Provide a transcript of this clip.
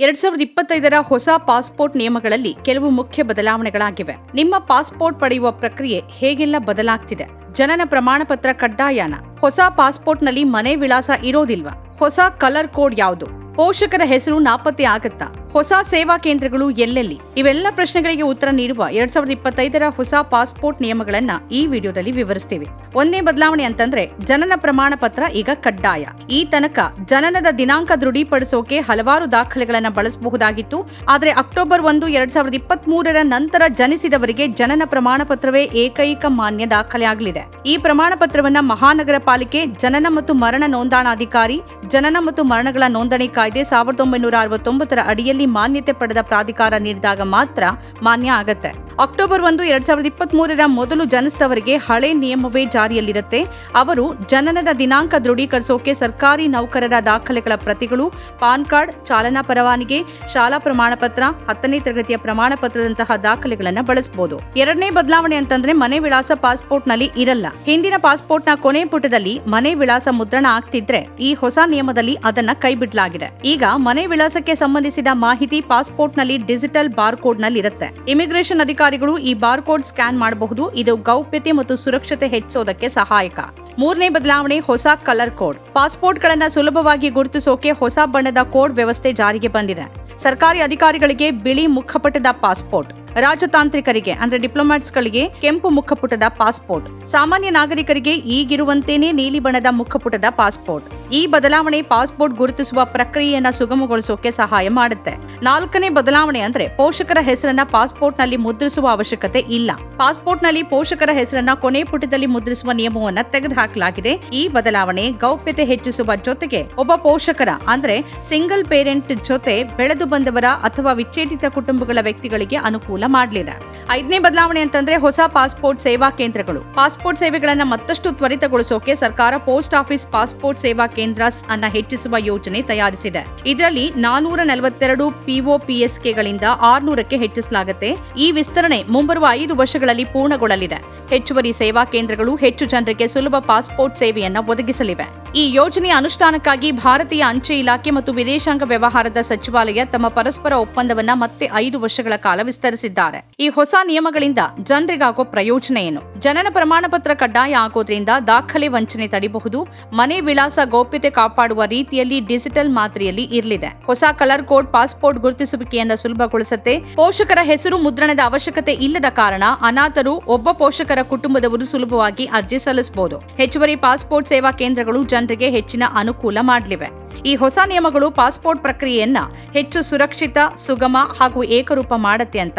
ಎರಡ್ ಸಾವಿರದ ಇಪ್ಪತ್ತೈದರ ಹೊಸ ಪಾಸ್ಪೋರ್ಟ್ ನಿಯಮಗಳಲ್ಲಿ ಕೆಲವು ಮುಖ್ಯ ಬದಲಾವಣೆಗಳಾಗಿವೆ. ನಿಮ್ಮ ಪಾಸ್ಪೋರ್ಟ್ ಪಡೆಯುವ ಪ್ರಕ್ರಿಯೆ ಹೇಗೆಲ್ಲ ಬದಲಾಗ್ತಿದೆ? ಜನನ ಪ್ರಮಾಣ ಪತ್ರ ಕಡ್ಡಾಯನ? ಹೊಸ ಪಾಸ್ಪೋರ್ಟ್ನಲ್ಲಿ ಮನೆ ವಿಳಾಸ ಇರೋದಿಲ್ವಾ? ಹೊಸ ಕಲರ್ ಕೋಡ್ ಯಾವುದು? ಪೋಷಕರ ಹೆಸರು ನಾಪತ್ತೆ ಆಗತ್ತಾ? ಹೊಸ ಸೇವಾ ಕೇಂದ್ರಗಳು ಎಲ್ಲೆಲ್ಲಿ? ಇವೆಲ್ಲ ಪ್ರಶ್ನೆಗಳಿಗೆ ಉತ್ತರ ನೀಡುವ ಎರಡ್ ಸಾವಿರದ ಇಪ್ಪತ್ತೈದರ ಹೊಸ ಪಾಸ್ಪೋರ್ಟ್ ನಿಯಮಗಳನ್ನ ಈ ವಿಡಿಯೋದಲ್ಲಿ ವಿವರಿಸ್ತೀವಿ. ಒಂದೇ ಬದಲಾವಣೆ ಅಂತಂದ್ರೆ ಜನನ ಪ್ರಮಾಣ ಪತ್ರ ಈಗ ಕಡ್ಡಾಯ. ಈ ತನಕ ಜನನದ ದಿನಾಂಕ ದೃಢೀಪಡಿಸೋಕೆ ಹಲವಾರು ದಾಖಲೆಗಳನ್ನ ಬಳಸಬಹುದಾಗಿತ್ತು. ಆದರೆ ಅಕ್ಟೋಬರ್ ಒಂದು, ಎರಡ್ ಸಾವಿರದ ಇಪ್ಪತ್ತ್ ಮೂರರ ನಂತರ ಜನಿಸಿದವರಿಗೆ ಜನನ ಪ್ರಮಾಣ ಪತ್ರವೇ ಏಕೈಕ ಮಾನ್ಯ ದಾಖಲೆ ಆಗಲಿದೆ. ಈ ಪ್ರಮಾಣ ಪತ್ರವನ್ನ ಮಹಾನಗರ ಪಾಲಿಕೆ ಜನನ ಮತ್ತು ಮರಣ ನೋಂದಣಾಧಿಕಾರಿ, ಜನನ ಮತ್ತು ಮರಣಗಳ ನೋಂದಣಿ ಕಾಯ್ದೆ ಸಾವಿರದ ಒಂಬೈನೂರ ಅರವತ್ತೊಂಬತ್ತರ ಅಡಿಯಲ್ಲಿ ಮಾನ್ಯತೆ ಪಡೆದ ಪ್ರಾಧಿಕಾರ ನೀಡಿದಾಗ ಮಾತ್ರ ಮಾನ್ಯ ಆಗತ್ತೆ. ಅಕ್ಟೋಬರ್ ಒಂದು, ಎರಡ್ ಸಾವಿರದ ಇಪ್ಪತ್ತ್ ಮೂರರ ಮೊದಲು ಜನಿಸಿದವರಿಗೆ ಹಳೆ ನಿಯಮವೇ ಜಾರಿಯಲ್ಲಿರುತ್ತೆ. ಅವರು ಜನನದ ದಿನಾಂಕ ದೃಢೀಕರಿಸೋಕೆ ಸರ್ಕಾರಿ ನೌಕರರ ದಾಖಲೆಗಳ ಪ್ರತಿಗಳು, ಪಾನ್ ಕಾರ್ಡ್, ಚಾಲನಾ ಪರವಾನಗಿ, ಶಾಲಾ ಪ್ರಮಾಣ ಪತ್ರ, ಹತ್ತನೇ ತರಗತಿಯ ಪ್ರಮಾಣ ಪತ್ರದಂತಹ ದಾಖಲೆಗಳನ್ನು ಬಳಸಬಹುದು ಎರಡನೇ ಬದಲಾವಣೆ ಅಂತಂದ್ರೆ ಮನೆ ವಿಳಾಸ ಪಾಸ್ಪೋರ್ಟ್ನಲ್ಲಿ ಇರಲ್ಲ. ಹಿಂದಿನ ಪಾಸ್ಪೋರ್ಟ್ನ ಕೊನೆ ಪುಟದಲ್ಲಿ ಮನೆ ವಿಳಾಸ ಮುದ್ರಣ ಆಗ್ತಿದ್ರೆ ಈ ಹೊಸ ನಿಯಮದಲ್ಲಿ ಅದನ್ನ ಕೈಬಿಡಲಾಗಿದೆ. ಈಗ ಮನೆ ವಿಳಾಸಕ್ಕೆ ಸಂಬಂಧಿಸಿದ ಮಾಹಿತಿ ಪಾಸ್ಪೋರ್ಟ್ನಲ್ಲಿ ಡಿಜಿಟಲ್ ಬಾರ್ಕೋಡ್ನಲ್ಲಿರುತ್ತೆ. ಇಮಿಗ್ರೇಷನ್ ಅಧಿಕಾರಿಗಳು ಈ ಬಾರ್ಕೋಡ್ ಸ್ಕ್ಯಾನ್ ಮಾಡಬಹುದು. ಇದು ಗೌಪ್ಯತೆ ಮತ್ತು ಸುರಕ್ಷತೆ ಹೆಚ್ಚಿಸೋದಕ್ಕೆ ಸಹಾಯಕ. ಮೂರನೇ ಬದಲಾವಣೆ, ಹೊಸ ಕಲರ್ ಕೋಡ್. ಪಾಸ್ಪೋರ್ಟ್ಗಳನ್ನು ಸುಲಭವಾಗಿ ಗುರುತಿಸೋಕೆ ಹೊಸ ಬಣ್ಣದ ಕೋಡ್ ವ್ಯವಸ್ಥೆ ಜಾರಿಗೆ ಬಂದಿದೆ. ಸರ್ಕಾರಿ ಅಧಿಕಾರಿಗಳಿಗೆ ಬಿಳಿ ಮುಖಪಟದ ಪಾಸ್ಪೋರ್ಟ್. ರಾಜತಾಂತ್ರಿಕರಿಗೆ, ಅಂದ್ರೆ ಡಿಪ್ಲೊಮ್ಯಾಟ್ಸ್ಗಳಿಗೆ ಕೆಂಪು ಮುಖಪುಟದ ಪಾಸ್ಪೋರ್ಟ್ ಸಾಮಾನ್ಯ ನಾಗರಿಕರಿಗೆ ಈಗಿರುವಂತೇನೆ ನೀಲಿ ಬಣ್ಣದ ಮುಖಪುಟದ ಪಾಸ್ಪೋರ್ಟ್ ಈ ಬದಲಾವಣೆ ಪಾಸ್ಪೋರ್ಟ್ ಗುರುತಿಸುವ ಪ್ರಕ್ರಿಯೆಯನ್ನ ಸುಗಮಗೊಳಿಸೋಕೆ ಸಹಾಯ ಮಾಡುತ್ತೆ. ನಾಲ್ಕನೇ ಬದಲಾವಣೆ ಅಂದ್ರೆ ಪೋಷಕರ ಹೆಸರನ್ನ ಪಾಸ್ಪೋರ್ಟ್ನಲ್ಲಿ ಮುದ್ರಿಸುವ ಅವಶ್ಯಕತೆ ಇಲ್ಲ. ಪಾಸ್ಪೋರ್ಟ್ನಲ್ಲಿ ಪೋಷಕರ ಹೆಸರನ್ನ ಕೊನೆ ಪುಟದಲ್ಲಿ ಮುದ್ರಿಸುವ ನಿಯಮವನ್ನ ತೆಗೆದುಹಾಕಲಾಗಿದೆ. ಈ ಬದಲಾವಣೆ ಗೌಪ್ಯತೆ ಹೆಚ್ಚಿಸುವ ಜೊತೆಗೆ ಒಬ್ಬ ಪೋಷಕರ, ಅಂದ್ರೆ ಸಿಂಗಲ್ ಪೇರೆಂಟ್ ಜೊತೆ ಬೆಳೆದು ಬಂದವರ ಅಥವಾ ವಿಚ್ಛೇದಿತ ಕುಟುಂಬಗಳ ವ್ಯಕ್ತಿಗಳಿಗೆ ಅನುಕೂಲ ಮಾಡಲಿದೆ. ಐದನೇ ಬದಲಾವಣೆ ಅಂತಂದ್ರೆ ಹೊಸ ಪಾಸ್ಪೋರ್ಟ್ ಸೇವಾ ಕೇಂದ್ರಗಳು. ಪಾಸ್ಪೋರ್ಟ್ ಸೇವೆಗಳನ್ನ ಮತ್ತಷ್ಟು ತ್ವರಿತಗೊಳಿಸೋಕೆ ಸರ್ಕಾರ ಪೋಸ್ಟ್ ಆಫೀಸ್ ಪಾಸ್ಪೋರ್ಟ್ ಸೇವಾ ಕೇಂದ್ರ ಅನ್ನ ಹೆಚ್ಚಿಸುವ ಯೋಜನೆ ತಯಾರಿಸಿದೆ. ಇದರಲ್ಲಿ ನಾನೂರ ನಲವತ್ತೆರಡು ಪಿಒಪಿಎಸ್ಕೆಗಳಿಂದ ಆರ್ನೂರಕ್ಕೆ ಹೆಚ್ಚಿಸಲಾಗುತ್ತೆ. ಈ ವಿಸ್ತರಣೆ ಮುಂಬರುವ ಐದು ವರ್ಷಗಳಲ್ಲಿ ಪೂರ್ಣಗೊಳ್ಳಲಿದೆ. ಹೆಚ್ಚುವರಿ ಸೇವಾ ಕೇಂದ್ರಗಳು ಹೆಚ್ಚು ಜನರಿಗೆ ಸುಲಭ ಪಾಸ್ಪೋರ್ಟ್ ಸೇವೆಯನ್ನ ಒದಗಿಸಲಿವೆ. ಈ ಯೋಜನೆಯ ಅನುಷ್ಠಾನಕ್ಕಾಗಿ ಭಾರತೀಯ ಅಂಚೆ ಇಲಾಖೆ ಮತ್ತು ವಿದೇಶಾಂಗ ವ್ಯವಹಾರದ ಸಚಿವಾಲಯ ತಮ್ಮ ಪರಸ್ಪರ ಒಪ್ಪಂದವನ್ನ ಮತ್ತೆ ಐದು ವರ್ಷಗಳ ಕಾಲ ವಿಸ್ತರಿಸಿದ್ದಾರೆ ಈ ಹೊಸ ನಿಯಮಗಳಿಂದ ಜನರಿಗಾಗೋ ಪ್ರಯೋಜನ ಏನು? ಜನನ ಪ್ರಮಾಣ ಪತ್ರ ಕಡ್ಡಾಯ ಆಗೋದ್ರಿಂದ ದಾಖಲೆ ವಂಚನೆ ತಡಿಬಹುದು. ಮನೆ ವಿಳಾಸ ಗೌಪ್ಯತೆ ಕಾಪಾಡುವ ರೀತಿಯಲ್ಲಿ ಡಿಜಿಟಲ್ ಮಾದರಿಯಲ್ಲಿ ಇರಲಿದೆ. ಹೊಸ ಕಲರ್ ಕೋಡ್, ಪಾಸ್ಪೋರ್ಟ್ ಗುರುತಿಸುವಿಕೆಯನ್ನು ಸುಲಭಗೊಳಿಸುತ್ತೆ. ಪೋಷಕರ ಹೆಸರು ಮುದ್ರಣದ ಅವಶ್ಯಕತೆ ಇಲ್ಲದ ಕಾರಣ ಅನಾಥರು ಒಬ್ಬ ಪೋಷಕರ ಕುಟುಂಬದವರು ಸುಲಭವಾಗಿ ಅರ್ಜಿ ಸಲ್ಲಿಸಬಹುದು. ಹೆಚ್ಚುವರಿ ಪಾಸ್ಪೋರ್ಟ್ ಸೇವಾ ಕೇಂದ್ರಗಳು ಜನರಿಗೆ ಹೆಚ್ಚಿನ ಅನುಕೂಲ ಮಾಡಲಿವೆ. ಈ ಹೊಸ ನಿಯಮಗಳು ಪಾಸ್ಪೋರ್ಟ್ ಪ್ರಕ್ರಿಯೆಯನ್ನ ಹೆಚ್ಚು ಸುರಕ್ಷಿತ ಸುಗಮ ಹಾಗೂ ಏಕರೂಪ ಮಾಡತ್ತೆ ಅಂತ